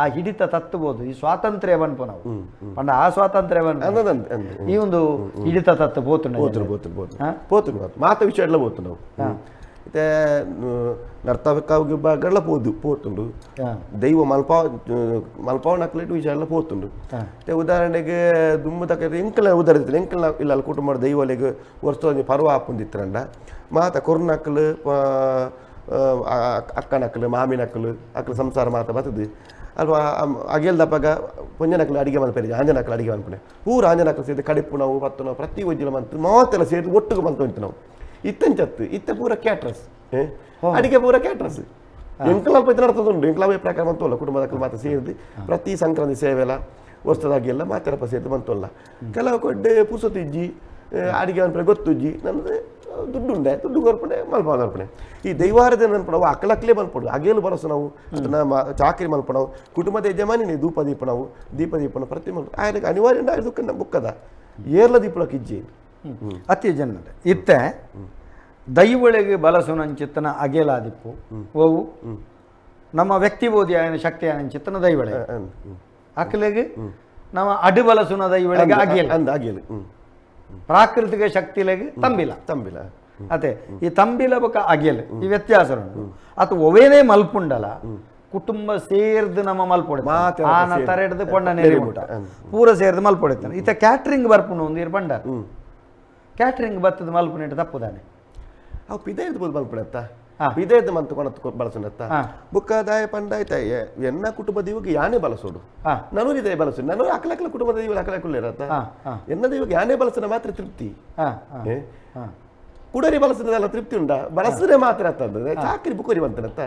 ಆ ಹಿಡಿತ ತತ್ತು ಬೋದು. ಈ ಸ್ವಾತಂತ್ರ್ಯ ಬನ್ಪು ಪಂಡ ಆ ಸ್ವಾತಂತ್ರ್ಯ ಬನ್ಪು ಈ ಒಂದು ಹಿಡಿತ ತತ್ತು ಪೋತುಂಡ ಪೋತು ಪೋತು ಪೋತು ಮಾತ ವಿಷಯ ಎಲ್ಲ ಪೋತು పోతున్నావు అయితే నర్తకావుకి బాగా పోదు పోతుండు ಹಾ. దైవ మల్పా మల్పావ నక్లెట్ విషయాల్లో పోతుండు ಹಾ. అయితే ಉದಾಹರಣೆಗೆ ದುಮ್ಮು ತಕ್ಕ ಎಂಕಲ ಉದಾಹರಣೆ ಎಂಕಲ ಇಲ್ಲ ಕುಟುಂಬದ ದೈವಲಿಗೆ ವರ್ಷ ಪರ್ವ ಹಾಪುಂದಿತ್ತರಂಡ ಮಾತ ಕೊರ್ನಕ್ಕಲು ಅಕ್ಕ ನಕ್ಕಲು ಮಾಮಿ ನಕ್ಕಲು ಅಕ್ಕಲು ಸಂಸಾರ ಮಾತ ಬರ್ತದೆ ಅಲ್ವಾ ಅಗೆಲ್ದಪ್ಪಾಗ ಪೊಂಜನಕ್ಕಲು ಅಡಿಗೆ ಮಲ್ಪೇರಿ ಆಂಜನಕ್ಕಲು ಅಡಿಗೆ ಮಲ್ಪನೆ ಊರು ಆಂಜನಕ್ಕಲು ಸೇರಿ ಕಡಿಪು ನಾವು ಪತ್ತು ನಾವು ಪ್ರತಿ ವೈದ್ಯಲ ಮಂತು ಮಾತೆಲ್ಲ ಸೇರಿ ಒಟ್ಟಿಗೆ ಮಲ್ತು ನಾವು ಇತ್ತಂಚತ್ತು ಇತ್ತ ಪೂರ ಕ್ಯಾಟ್ರಸ್ ಅಡಿಗೆ ಪೂರ ಕ್ಯಾಟ್ರಸ್ ಎಂಕಲ ಅಲ್ಪ ನಡ್ತದುಂಡು ಎಂಕಲ ಪ್ರಕಾರ ಮಂತೋಲ್ಲ ಕುಟುಂಬದ ಮಾತ್ರ ಸೇರಿದು ಪ್ರತಿ ಸಂಕ್ರಾಂತಿ ಸೇವೆಲ್ಲ ವರ್ಷದಾಗಿ ಎಲ್ಲ ಮಾತೆರಪ್ಪ ಸೇರಿದು ಮಂತೋಲ್ಲ ಕೆಲವು ಕೊಡ್ಡೆ ಪುರ್ಸೊತ್ತಿಜ್ಜಿ ಅಡಿಗೆ ಅನ್ಪಣೆ ಗೊತ್ತುಜ್ಜಿ ನನ್ನದು ದುಡ್ಡು ಉಂಡೆ ದುಡ್ಡು ಕೊರ್ಪಣೆ ಮಲ್ಪ ಮಲ್ಪಣೆ ಈ ದೈವಾರದ ನೆನ್ಪಣವು ಅಕ್ಕಲಕ್ಕಲೇ ಮಲ್ಪಡು ಅಗೇಲು ಬರಸು ನಾವು ಅದನ್ನ ಮ- ಚಾಕರಿ ಮಲ್ಪಣವು ಕುಟುಂಬದ ಯಜಮಾನಿ ಧೂಪ ದೀಪಣವು ದೀಪ ದೀಪಣ ಪ್ರತಿ ಮಲ್ಪ ಆಯ್ತು ಅನಿವಾರ್ಯ ಉಂಡು ದುಃಖ ಬುಕ್ಕದ ಏರ್ಲ ದೀಪಳಕ್ಕೆ ಇಜ್ಜಿ ಅತಿ ಜನದ ಇತ್ತೆ ದೈವಳಿಗೆ ಬಲಸುನಂಚಿತ್ತನ ಅಗೇಲಾದಿಪ್ಪು. ಓವು ನಮ್ಮ ವ್ಯಕ್ತಿ ಬೋಧಿ ಆಯನ ಶಕ್ತಿ ಆಯನ ಚಿತ್ತನ ದೈವಳೆ ಅಕ್ಕಲಿಗೆ ನಮ್ಮ ಅಡು ಬಲಸುನ ಅಗೇಲು. ಹ್ಮ್. ಪ್ರಾಕೃತಿಕ ಶಕ್ತಿಲೆಗೆ ತಂಬಿಲ. ತಂಬಿಲ. ಅತೆ ಈ ತಂಬಿಲ ಬೊಕ ಅಗೆಲ್ ಈ ವ್ಯತ್ಯಾಸ ಅಥವಾ ಅದು ಒವೇನೇ ಮಲ್ಪುಂಡಲ ಕುಟುಂಬ ಸೇರ್ದು ನಮ್ಮ ಮಲ್ಪೊಡೆ ಆನ. ತರೆಡ್ದು ಕೊಂಡ ನೆರೆ ಪೂರ ಸೇರ್ದು ಮಲ್ಪೊಡೆತಾನೆ ಇತ್ತ ಕ್ಯಾಟ್ರಿಂಗ್ ಬರ್ಪುಣ ಒಂದು ಇರ್ ಕ್ಯಾಟ್ರಿಂಗ್ ಬತ್ತದ ಮಲ್ಪನೆ ತಪ್ಪುದಾನೆ ಅವು ಪಿದೇ ಮಲ್ಪಡತ್ತ ಮಂತ್ ಪಿದೆಯ್ದು ಮಂತು ದಾಯ ಬುಕ್ಕದಾಯ ಪಂಡಾಯ್ತ ಎನ್ನ ಕುಟುಂಬ ದೀವಕ್ಕೆ ಯಾನೇ ಬಳಸೋಡು. ನಾನು ಇದೆ ಬಳಸು. ನಾನು ಅಕಲಕಲ ಕುಟುಂಬದ ದೀವ ಅಕಲಕುಲ್ಲ ಇರತ್ತ ಎನ್ನ ದೀವಕ್ಕೆ ಯಾನೇ ಬಳಸಿದ ಮಾತ್ರ ತೃಪ್ತಿ. ಕುಡರಿ ಬಳಸಿದಲ್ಲ ತೃಪ್ತಿ ಉಂಡ ಬಲಸುರೆ ಮಾತ್ರ ಅಂತಂದ್ರೆ ಚಾಕ್ರಿ ಬುಕುರಿ ಬಂತನತ್ತ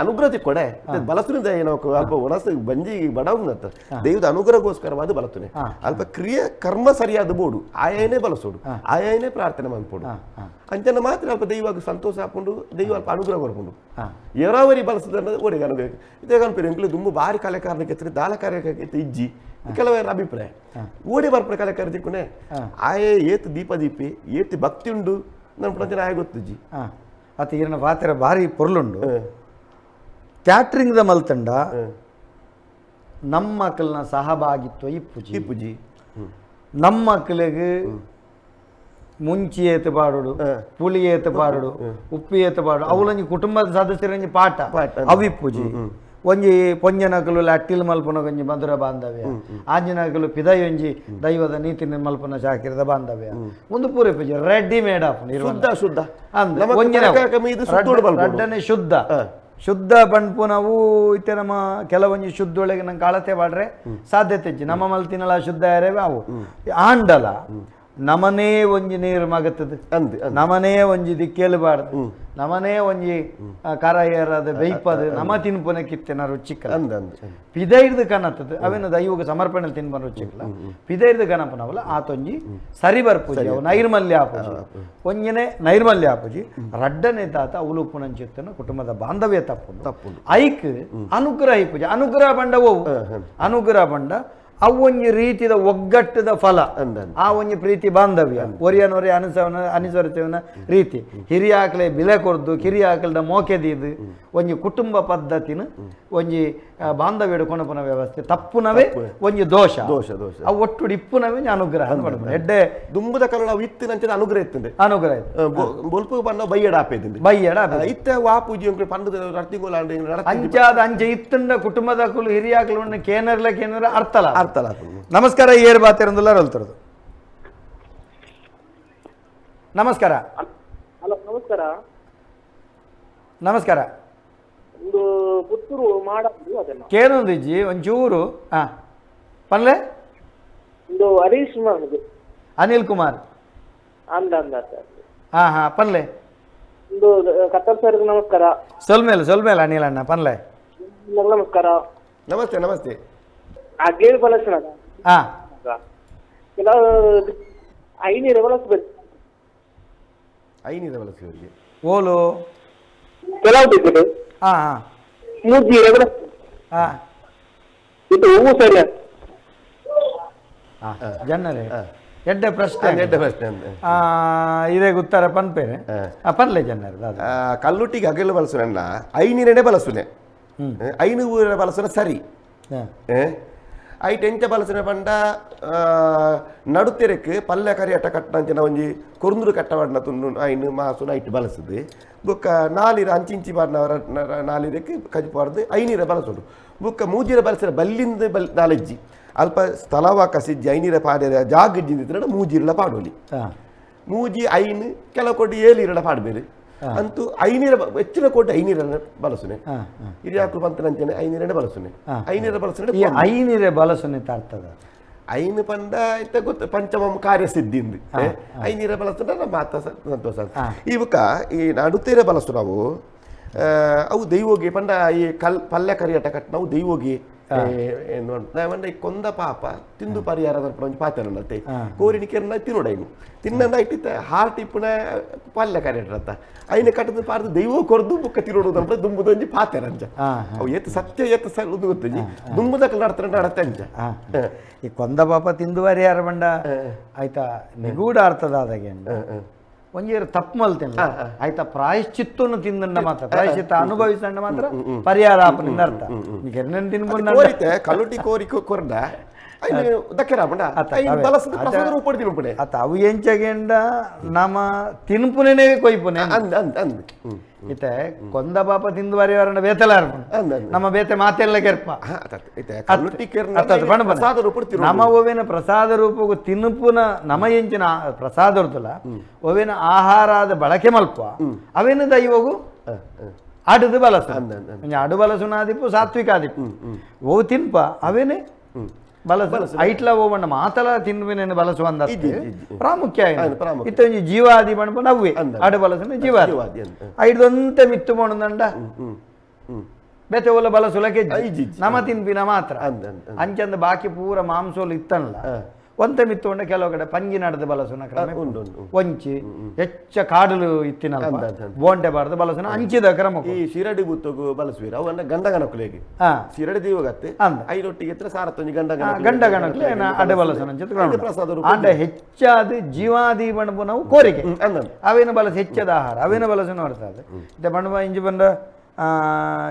ಅನುಗ್ರಹ ಕೊಡೆ. ಬಳಸಿದ ಏನೋ ಅಲ್ಪ ಒಣಸ ಬಂಜಿ ಬಡವಂತ ದೈವದ ಅನುಗ್ರಹಗೋಸ್ಕರವಾದ ಬಳತುನೆ ಹಾ. ಅಲ್ಪ ಕ್ರಿಯೆ ಕರ್ಮ ಸರಿಯಾದ ಬೋಡು ಆಯನೇ ಬಲಸೋಡು. ಆಯನೇ ಪ್ರಾರ್ಥನೆ ಹಾ ಅಂಚನ ಮಾತ್ರ ಅಲ್ಪ ದೈವಾಗ ಸಂತೋಷ ಹಾಕೊಂಡು ದೈವ ಅಲ್ಪ ಅನುಗ್ರಹ ಕೊಡ್ಕೊಂಡು. ಯಾರಾವರಿ ಬಲಸದ ಬಳಸದನ್ನ ಓಡಿ ಅನುಗ್ರಹ. ಇದೇ ಕನ್ಪಿರಿ ಎಂಕ್ಲು ತುಂಬ ಬಾರಿ ಕಲೆ ಕಾರ್ಯಕ್ಕೆ ದಾಲ ಕಾರ್ಯಕ್ಕೆ ಇಜ್ಜಿ. ಕೆಲವರ ಅಭಿಪ್ರಾಯ. ಓಡಿ ಬರ್ಪ ಕಲೆ ಕಾರ್ಯಕ್ಕೊನೆ ಆಯೇ ಏತ್ ದೀಪ ದೀಪಿ ಏತ್ ಭಕ್ತಿ ಉಂಡು. ನನ್ನ ಪ್ರತಿ ಗೊತ್ತು ಜಿ. ಹಾ. ಅತ್ತ ಏನ ಪಾತ್ರ ಭಾರಿ ಪೊರ್ಲುಂಡು. ಕ್ಯಾಟ್ರಿಂಗ್ದ ಮಲ್ತಂಡ ನಮ್ಮ ಮಕ್ಕಳನ್ನ ಸಹಭಾಗಿತ್ವ ಇಪ್ಪುಜಿ ಇಪ್ಪುಜಿ ನಮ್ಮ ಮಕ್ಕಳಿಗೆ ಮುಂಚಿ ಏತು ಪಾಡುಡು ಪುಳಿ ಏತು ಪಾಡುಡು ಉಪ್ಪಿ ಏತು ಪಾಡು ಅವಳೊಂಜಿ ಕುಟುಂಬದ ಸದಸ್ಯರಂಜಿ ಪಾಠ. ಪಾಠ. ಅವಿಪ್ಪುಜಿ ಒಂಜಿ ಪೊಂಜನಕಲು ಮಲ್ಪನ ಒಂಜಿ ಮಧುರ ಬಾಂಧವ್ಯ. ಆಂಜನಕಲು ಪಿದಯೊಂಜಿ ದೈವದ ನೀತಿ ಮಲ್ಪನ ಶಾಕಿರದ ಬಾಂಧವ್ಯ. ಒಂದು ಪೂರೆ ಪೂಜೆ ರೆಡಿಮೇಡ್ ಆಪ್ ಶುದ್ಧ ಶುದ್ಧ. ರಡ್ಡ- ರಡ್ಡನೆ ಶುದ್ಧ. ಶುದ್ಧ ಬಣ್ಪು ನಾವು ಇತ್ತೆ ನಮ್ಮ ಕೆಲವೊಂಜಿ ಶುದ್ಧೊಳಗೆ ನಂಗೆ ಅಳತೆ ಮಾಡ್ರೆ ಸಾಧ್ಯತೆ ನಮ್ಮ ಮಲ್ತಿನಲ್ಲ ಶುದ್ಧ ಯಾರೇವೆ ಅವು. ಆಂಡಲ. ನಮನೇ ಒಂಜಿ ನೀರು ಮಗತದೆ ಅಂದ್ ನಮನೇ ಒಂಜಿ ದಿಕ್ಕೇಲಬಾರ್ದು ನಮನೇ ಒಂಜಿ ಆ, ಕರ ಏರದ ಬೆಯ್ಪದು ನಮ ತಿನ್ಪುನ ಕಿತ್ತಿನ ರುಚಿಕಲ ಅಂದ್. ಪಿದೈರ್ದು ಕನತ್ತದು ಅವೇನು ದೈವಗ ಸಮರ್ಪಣೆ ತಿನ್ಪನ ರುಚಿಕಲ ಪಿದೈರ್ದು ಕನಪನವಲ್ಲ ಆತೊಂಜಿ ಸರಿ ಬರ್ಪೂಜಿ ಅವು ನೈರ್ಮಲ್ಯ ಆಪುಜಿ. ಒಂಜನೆ ನೈರ್ಮಲ್ಯ ಆಪುಜಿ. ರಡ್ಡನೆ ತಾತ ಉಲುಪುನಂಚಿತ್ತನ ಕುಟುಂಬದ ಬಾಂಧವ್ಯ ತಪ್ಪು ತಪ್ಪು ಐಕ್ ಅನುಗ್ರಹ ಪೂಜೆ ಅನುಗ್ರಹ ಬಂಡ ಅನುಗ್ರಹ ಬಂಡ ಅವು ಒಂಜಿ ರೀತಿದ ಒಗ್ಗಟ್ಟದ ಫಲ. ಆ ಒಂಜಿ ಪ್ರೀತಿ ಬಾಂಧವ್ಯ. ಒರಿಯನೊರೆ ಅನುಸವನ ಅನುಸರಿಸವನ ರೀತಿ. ಹಿರಿಯ ಆಕಳೆ ಬಿಲೆ ಕೊರ್ದು ಕಿರಿಯ ಆಕಳದ ಮೋಕೆದಿದ್ದು ಒಂಜಿ ಕುಟುಂಬ ಪದ್ಧತಿನ ಒಂಜಿ ಬಾಂಧವ್ಯ ಬಾಂಧವ್ಯಡು ಕೊಣಪನ ವ್ಯವಸ್ಥೆ. ತಪ್ಪುನವೇ ಒಂಜಿ ದೋಷ. ದೋಷ ದೋಷ. ಅವು ಒಟ್ಟು ಇಪ್ಪುನವೇ ಅನುಗ್ರಹ ಎಡ್ಡೆ ದುಂಬುದ ಕಲ್ಲ ಇತ್ತಿನ ಅನುಗ್ರಹ ಇತ್ತು. ಅನುಗ್ರಹ ಬೊಲ್ಪು ಬಣ್ಣ ಬೈಯಡ ಆಪೇದಿಂದೆ ಬಯ್ಯಡ ಇತ್ತ ವಾಪೂಜಿ ಪೂಜೆ ಪಂಡದ ಅಂಚಾದ ಅಂಚೆ ಇತ್ತಂಡ ಕುಟುಂಬದ ಕುಲು ಹಿರಿಯ ಆಕಳು ಕೇನರ್ಲ ಕೇನರ ಅರ್ಥಲ ನಮಸ್ಕಾರ ಏರ್ ಬಾತಿರಂದುಲ್ಲ ರಲ್ತರದು ನಮಸ್ಕಾರ. ಹಲೋ ನಮಸ್ಕಾರ. ನಮಸ್ಕಾರ. ಒಂದು ಪುತ್ತೂರು ಮಾಡಬಹುದು ಅದನ್ನ. ಕೇನೊಂದಿಜ್ಜಿ ಒಂಚೂರು. ಹಾ ಪನ್ಲೆ? ಒಂದು ಹರೀಶ್ ಮಾಡುದು ಅನಿಲ್ ಕುಮಾರ್. ಅಂದ ಅಂದ ಸರ್ ಹಾ ಹಾ ಪನ್ಲೆ. ಒಂದು ಕತ್ತಲ್ ಸರ್ಗೆ ನಮಸ್ಕಾರ. ಸೊಲ್ಮೇಲೆ ಸೊಲ್ಮೇಲೆ ಅನಿಲ್ ಅಣ್ಣ ಪನ್ಲೆ ನಮಸ್ಕಾರ. ನಮಸ್ತೆ ನಮಸ್ತೆ. ಆ ಗೇರ್ ಬಳಸೋಣ ಹಾ ಕೆಲವು ಐನೀರು ಬಳಸ್ಬೇಕು ಐನೀರ ಬಳಸಿವರಿಗೆ ಓಲು ಕೆಲವು ಬಿದ್ದಿದೆ ಹಾ ಹಾ ಮೂರು ಜೀರೆ ಬಳಸ್ಬೇಕು ಹಾ ಇದು ಹೂವು ಸರಿ ಹಾ ಜನರೇ ಎಡ್ಡೆ ಪ್ರಶ್ನೆ ಎಡ್ಡ ಪ್ರಶ್ನೆ ಅಂತ ಆ, ಇದೇ ಉತ್ತರ ಪನ್ಪೇನೆ ಹಾ. ಆ, ಪನ್ಲೆ ಜನರು ದಾದ ಆ, ಕಲ್ಲುಟ್ಟಿಗೆ ಹಗಲು ಬಳಸುನಲ್ಲ ಐನೀರನೇ ಬಳಸುನೆ ಹ್ಮ್. ಐನು ಊರ ಬಳಸುನ ಸರಿ ಹಾ. ಏ? ಐಟ್ ಎಂಚ ಬಲಸಿನ ಪಂಡ ಆ, ನಡುತೆರೆಕ್ ಪಲ್ಯ ಕರಿಯಟ ಕಟ್ಟಂಚಿನ ಒಂಜಿ ಕೊರ್ಂದುರು ಕಟ್ಟವಾಡ್ನ ತುಂಡು ಐನು ಮಾಸು ನೈಟ್ ಬಲಸುದು ಬುಕ್ಕ ನಾಲಿರ ಅಂಚಿಂಚಿ ಬಾಡ್ನವರ ನಾಲಿರಕ್ಕೆ ಕಜಿಪಾರ್ದು ಐನೀರ ಬಲಸುಡು ಬುಕ್ಕ ಮೂಜಿರ ಬಲಸಿನ ಬಲ್ಲಿಂದ ಬಲ್ ನಾಲೆಜ್ಜಿ ಅಲ್ಪ ಸ್ಥಳವ ಕಸಿಜ್ಜಿ ಐನೀರ ಪಾಡ್ಯದ ಜಾಗಜ್ಜಿಂದಿತ್ರ ಮೂಜಿರ್ಲ ಪಾಡೋಲಿ ಹಾ. ಮೂಜಿ ಐನು ಕೆಲವು ಕೊಟ್ಟು ಏಲಿರಡ ಪಾಡ್ಬೇರು ಅಂತೂ ಐನೀರ ಹೆಚ್ಚಿನ ಕೋಟಿ ಐನೀರನ್ನ ಬಳಸುನೆ. ಹಾ, ಹಾ. ಹಿರಿಯಾಕಲು ಪಂತನಂಚನೆ ಐನೀರನೇ ಬಳಸುನೆ. ಐನೀರ ಬಳಸುನೆ ಈ ಬಳಸುನೆ ಅರ್ಥದ ಐನು ಪಂಡ ಇತ್ತ ಗೊತ್ತು ಪಂಚಮಂ ಕಾರ್ಯಸಿದ್ಧಿಂದು. ಐನೀರ ಬಳಸ್ತಾರೆ ನಮ್ಮ ಮಾತ ಸಂತೋಷ. ಇವಕ್ಕ ಈ ನಡುತೀರ ಬಳಸು ನಾವು ಆ, ಅವು ದೈವೋಗಿ ಪಂಡ ಈ ಕಲ್ ಪಲ್ಯ ಕರಿಯಟ ಕಟ್ ನಾವು ದೈವೋಗಿ ಏನು ನಾವಂಡ ಈ ಕೊಂದ ಪಾಪ ತಿಂದು ಪರಿಹಾರದ ಒಂದು ಪಾತ್ರ ನತ್ತೆ ಹಾ. ಕೋರಿನಿ ಕೆರನ ತಿನ್ನೋಡೈನು ತಿನ್ನಂದ ಇಟ್ಟಿತ್ತ ಹಾರ್ಟ್ ಇಪ್ಪುನ ಪಲ್ಯ ಕರಿಯಟ ಐನ ಕಟ್ಟದ ಪಾರ್ದು ದೈವ ಕೊರ್ದು ಬುಕ್ಕ ತಿರೋಡು ಅಂತ ದುಂಬುದೊಂಜಿ ಪಾತೆರ ಅಂಚ ಹಾ, ಅವು ಎತ್ತು ಸತ್ಯ ಎತ್ತು ಸರ್ ಉದು ಗೊತ್ತಂಜಿ ದುಂಬುದಕ್ಕೆ ನಡ್ತಾರೆ ನಡತ್ತೆ ಅಂಚ. ಈ ಕೊಂದ ಪಾಪ ತಿಂದುವರಿ ಯಾರ ಆಯ್ತಾ ನಿಗೂಢ ಅರ್ಥದ ಆದಾಗೆ ಒಂಜೇರು ತಪ್ಪು ಮಲ್ತಿಲ್ಲ ಆಯ್ತಾ ಪ್ರಾಯಶ್ಚಿತ್ತನ್ನು ತಿಂದಂಡ ಮಾತ್ರ. ಪ್ರಾಯಶ್ಚಿತ್ತ ಅನುಭವಿಸಂಡ ಮಾತ್ರ. ಪರಿಹಾರ ಆಪನಿಂದ ಅರ್ಥ ಕಲುಟಿ ತಿನ್ಕೊಂಡ ಕೋರಿ ಕೊರ್ಡ ಬಲಸದ. ಪ್ರಸಾದ ರೂಪಡಿ ತಿನ್ಪುಡೆ ಅತ್ತ ಅವು ಎಂಚಗೆಂಡ ನಮ್ಮ ತಿನ್ಪುನೇ ಕೊಯ್ಪುನೆ ಅಂದ್ ಅಂದ್ ಅಂದ್. ಹ್ಮ್ ಇತ್ತೆ ಕೊಂದ ಪಾಪ ತಿಂದುವರಿ ಅವರನ್ನ ಬೇತಲಾರ ನಮ್ಮ ಬೇತೆ ಮಾತೆಲ್ಲ ಕೆರ್ಪ. ಬಣ್ಣ ಬಣ್ಣ. ಪ್ರಸಾದ ರೂಪಗು ತಿನ್ಪುನ ನಮ ಎಂಚಿನ ಪ್ರಸಾದ ಇರ್ತಲ್ಲ ಒವಿನ ಆಹಾರದ ಬಳಕೆ ಮಲ್ಪ ಅವೇನ ದೈವಗು? ಅಡದು ಬಲಸು. ಅಡು ಅಂದ್. ಒಂಜಿ ಆದಿಪು ಬಲಸುನಾದಿಪ್ಪು ಸಾತ್ವಿಕಾದಿಪ್ಪು ಓ ತಿನ್ಪ ಅವೇನೆ? ಬಲಸು ಐಟ್ಲ ಓವಣ್ಣ ಮಾತಲ ತಿನ್ಬಿನೇನು ಬಲಸು ಇಜ್ಜಿ. ಪ್ರಾಮುಖ್ಯ ಆಯ್ತು, ಪ್ರಾಮುಖ್ಯ. ಇತ್ತ ಜೀವಾದಿ ಬಣ್ಣ ನವ್ವೆ ಅಂದ. ಆಡು ಜೀವಾದಿ ಐಟ್ ಅಂದ್. ಐದೊಂತೆ ಮಿತ್ತು ಬೇತೆ ಒಲ್ಲ ಬಲಸುಲಕ್ಕೆ ಐಜಿ, ನಮ ತಿನ್ಪಿನ ಮಾತ್ರ ಅಂದ್ ಅಂದ್. ಅಂಚಂದ ಬಾಕಿ ಪೂರ ಮಾಂಸೋಲು ಇತ್ತನಲ್ಲ ಹಾ. ಒಂತೆ ಮಿತ್ತುಂಡ ಕೆಲವು ಕಡೆ ಪಂಜಿ ನಡೆದು ಬಲಸುನ ಕ್ರಮ. ಒಂಚಿ ಹೆಚ್ಚ ಕಾಡಲು ಇತ್ತಿನ ಬೋಂಡೆ ಬಾರ್ದು ಬಲಸುನ ಅಂಚಿದ ಕ್ರಮ ಈ ಶಿರಡಿ ಬುತ್ತಗು ಬಲಸುವೀರ ಅವನ್ನ ಗಂಡ ಗಣಕುಲೆಗೆ. ಹಾ. ಶಿರಡಿ ದೀವಗತ್ತೆ ಅಂದ. ಐರೊಟ್ಟಿಗೆ ಎತ್ತರ ಸಾರತ್ತೊಂಜಿ ಗಂಡ ಗಂಡ ಗಣಕುಲೆ ಅಡೆ ಬಲಸುನ ಪ್ರಸಾದ ಅಂಡ ಹೆಚ್ಚಾದ ಜೀವಾದಿ ಬಣಬು ನಾವು ಕೋರಿಕೆ. ಅವೇನು ಬಲಸ ಹೆಚ್ಚದ ಆಹಾರ ಅವೇನು ಬಲಸುನ ಇತ್ತೆ ಬಣ್ಣ ಇಂಜಿ ಬಂದ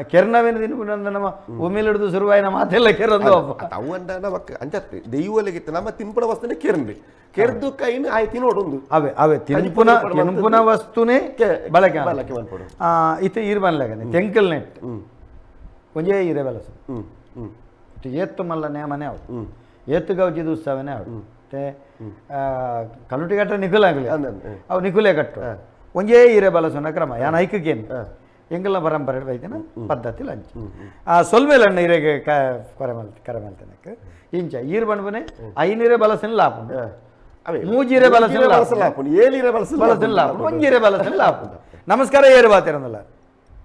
ಕೆರ್ನವೇನು ತಿನ್ಬಿಟ್ಟು ನಮ್ಮ ಉಮಿಲಿಡ್ದು ಶುರುವಾಯಿನ ಮಾತೆಲ್ಲ ಕೆರೊಂದು ಅವಂಡ ನಮಕ್ ಅಂಚತ್ತೆ ದೈವಲಿಗಿತ್ತು ನಮ್ಮ ತಿನ್ಪುಡ ವಸ್ತುನೆ ಕೆರ್ಂದು ಕೆರೆದು ಕೈ ಆಯ್ತು ನೋಡೊಂದು ಅವೇ ಅವೇ. ತಿನ್ಪುನ ತಿಂಪುನ ತಿನ್ಪುನ ವಸ್ತುನೇ ಬಳಕೆ. ಬಳಕೆ ಮನ್ಪಡು ಆ, ಇರ್ ಬನ್ಲಾಗನೆ ತೆಂಕಲ್ ನೆಟ್. ಒಂಜೇ ಇರೆ ಬಲಸು ಹ್ಮ್ ಹ್ಮ್. ಏತ್ತು ಮಲ್ಲ ನೇಮನೆ ಅವಳು ಹ್ಮ್. ಏತ್ತು ಗೌಜಿದ ಉತ್ಸವನೇ ಅವಳು ಮತ್ತೆ ಕಲುಟಿ ಕಟ್ಟ ನಿಖುಲ ಆಗಲಿ. ಅಂದ್ ಅಂದ್. ಹ್ಮ್. ಅವು ನಿಖುಲೆ ಕಟ್ಟು ಒಂಜೇ ಇರೆ ಬಲಸುನ ಕ್ರಮ ಯಾನ ಐಕಕ್ಕೇನು ಬರಂ ಪರಂಪರೆ ಬೈತಿನ ಪದ್ಧತಿ ಲಂಚ. ಆ ಸೊಲ್ಮೇಲಣ್ಣ ಇರೆಗೆ ಕ ಕೊರೆಮಲ್ ಕರೆಮಲ್ತನಕ್ಕೆ ಇಂಚ ಈರ್ ಬಣ್ಬನೆ ಐನೀರೆ ಬಲಸಿನ. ಅವೇ ಮೂಜಿರೆ ಬಲಸಿಲ್ಲ ಬಳಸಲ್ಲ ಆಪುಂಡು ಬಲಸಿನ ಬಳಸಲ್ಲ ಬಲಸಿಲ್ಲ ಒಂಜಿರೆ ಬಲಸಿಲ್ಲ ಆಪುಂಡು ನಮಸ್ಕಾರ ಏರು ಬಾತಿರಂದಲ್ಲ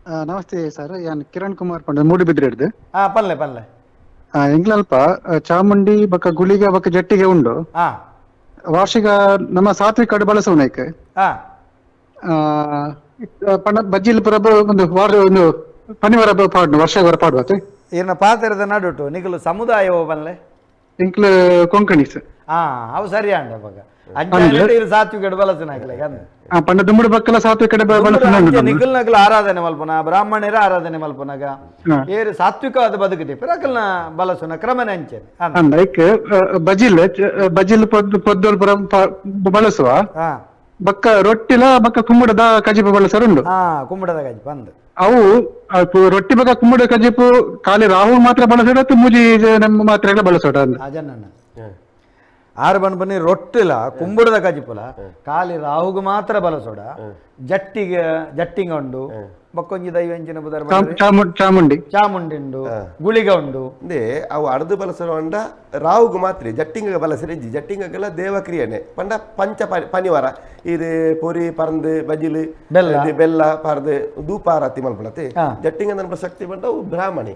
ಆ, ನಮಸ್ತೆ ಸರ್. ಯಾನ್ ಕಿರಣ್ ಕುಮಾರ್ ಪಂಡ ಮೂಡಿಬಿದ್ರೆ ಹಿಡ್ದು. ಹಾ ಪಲ್ಲೆ ಪಲ್ಲೆ. ಎಂಗ್ಲಲ್ಪ ಚಾಮುಂಡಿ ಬಕ್ಕ ಗುಳಿಗೆ ಬಕ್ಕ ಜಟ್ಟಿಗೆ ಉಂಡು. ಹಾ. ವಾರ್ಷಿಕ ನಮ್ಮ ಸಾತ್ವಿಕ ಕಡು ಬಳಸವನೈಕ್ ಹಾ. ಪಂಡ ಬಜ್ಜಿಲ್ ಪುರ ಒಂದು ವಾರ ಒಂದು ಪನಿವಾರ ಪಾಡ್ನು ವರ್ಷ ವರ ಪಾಡ್ವಾತೆ ಇರ್ನ ಪಾತ್ರದ ನಡುಟು ನಿಖಲು ಸಮುದಾಯವೋ ಪಲ್ಲೆ ಇಂಕ್ಲ ಕೊಂಕಣಿಸ್ ಹಾ ಅವು ಸರಿ ಅಂಡ ಬಗ ಅಂಚೆ ಇರು ಸಾತ್ವಿಕ ಬಲಸಿನ ಅಂದ ಆ ಪಂಡ ದುಮ್ಮುಡು ಬಕ್ಕಲ ಸಾತ್ವಿಕ ಕಡೆ ಬಳಸನ ನಿಖಲ್ ನಕಲ್ ಆರಾಧನೆ ಮಲ್ಪನ ಬ್ರಾಹ್ಮಣರ ಆರಾಧನೆ ಮಲ್ಪನಾಗ. ಹಾ. ಏರು ಸಾತ್ವಿಕವಾದ ಬದುಕಿದೆ ಪಿರಕಲ್ನ ಬಲಸುನ ಕ್ರಮನೆ ಅಂಚೆ ಅಂದ. ಅಂದ ಐಕ್ ಬಜಿಲ್ ಚ- ಬಜಿಲ್ ಪೊದ್ದು ಪೊದ್ದೋಲ್ ಪುರ ಪ- ಬಳಸುವ. ಹಾ. ಬಕ್ಕ ರೊಟ್ಟಿಲ ಬಕ್ಕ ಕುಂಬಡದ ಕಜಿಪ ಬಳಸರುಂಡು ಹಾ ಕುಂಬಡದ ಗಜ್ಜಿ ಬಂದು ಅವು ರೊಟ್ಟಿ ಬಗ್ಗೆ ಕುಂಬಡ ಕಜಿಪು ಖಾಲಿ ರಾಹು ಮಾತ್ರ ಬಳಸೋಡ ಮೂಜಿ ಮುಜಿ ನಮ್ಮ ಮಾತ್ರ ಎಲ್ಲ ಬಳಸೋಡ ಅಂದ ಅಜನ್ನ ಆರು ಬನ್ ಬನ್ನಿ ರೊಟ್ಟಿಲ ಕುಂಬುಡದ ಕಜಿಪುಲ ಖಾಲಿ ರಾಹುಗೆ ಮಾತ್ರ ಬಲಸೋಡ ಜಟ್ಟಿಗೆ ಜಟ್ಟಿಂಗ ಉಂಡು. ಬಕ್ಕೊಂಜಿ ದೈವಂಚಿನ ಚಾಮು- ಚಾಮುಂಡಿ ಚಾಮುಂಡಿ. ಉಂಡು ಗುಳಿಗ ಉಂಡು ಅಂದೆ ಅವು ಅಡದು ಬಲಸರು ಅಂಡ ರಾವುಗು ಮಾತ್ರ ಜಟ್ಟಿಂಗ ಬಲಸರಿ ಇಜ್ಜಿ. ಜಟ್ಟಿಂಗಕ್ಕೆಲ್ಲ ದೇವಕ್ರಿಯನೆ. ಪಂಡ ಪಂಚ ಪನಿ- ಪನಿವಾರ. ಇದು ಪೊರಿ ಪರಂದು ಬಜಿಲು ಬೆಲ್ಲ. ಇದು ಬೆಲ್ಲ ಪರ್ದು ದೂಪಾರತಿ ಮಲ್ಪಳತೆ. ಹಾ. ಜಟ್ಟಿಂಗ ನನ್ನ ಶಕ್ತಿ ಬಂಡ ಅವು ಬ್ರಾಹ್ಮಣಿ.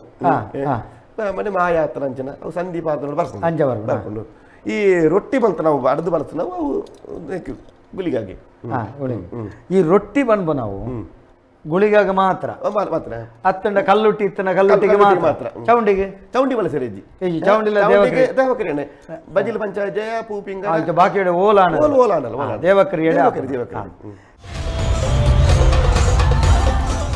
ಬ್ರಾಹ್ಮಣಿ ಮಾಯಾತ್ರ ಅಂಚನ. ಅವು ಸಂದೀಪ ಬರ್ಕೊಂಡು ಅಂಚ ಬರ್ಕೊಂಡು. ಬರ್ಕೊಂಡು. ಈ ರೊಟ್ಟಿ ಬಂತ ನಾವು ಅಡದು ಬಲಸ ನಾವು ಅವು ಗುಳಿಗಾಗಿ ಈ ರೊಟ್ಟಿ ಬನ್ಬು ನಾವು. ಗುಳಿಗಾಗ ಮಾತ್ರ. ಮಾತ್ರ ಅತ್ತಂಡ ಕಲ್ಲುಟ್ಟಿ ಇತ್ತನ ಕಲ್ಲುಟ್ಟಿಗೆ ಮಾತ್ರ. ಮಾತ್ರ. ಚೌಂಡಿಗೆ? ಚೌಂಡಿ ಬಲ ಸರಿ ಈ ಚೌಂಡಿಲ ಚೌಂಡಿಗೆ ದೇವಕ್ರಿ. ದೇವಕ್ರಿಯನೆ. ಬಜಿಲ್ ಪಂಚಾಯತ್ ಜಯ ಪೂಪಿಂಗ ಬಾಕಿ ಓಲಾಣ ಓಲ್ ಓಲಾನಲ್ಲ ಓಲಾನ ದೇವಕ್ರಿಯಡೆ ದೇವಕ್ರಿ.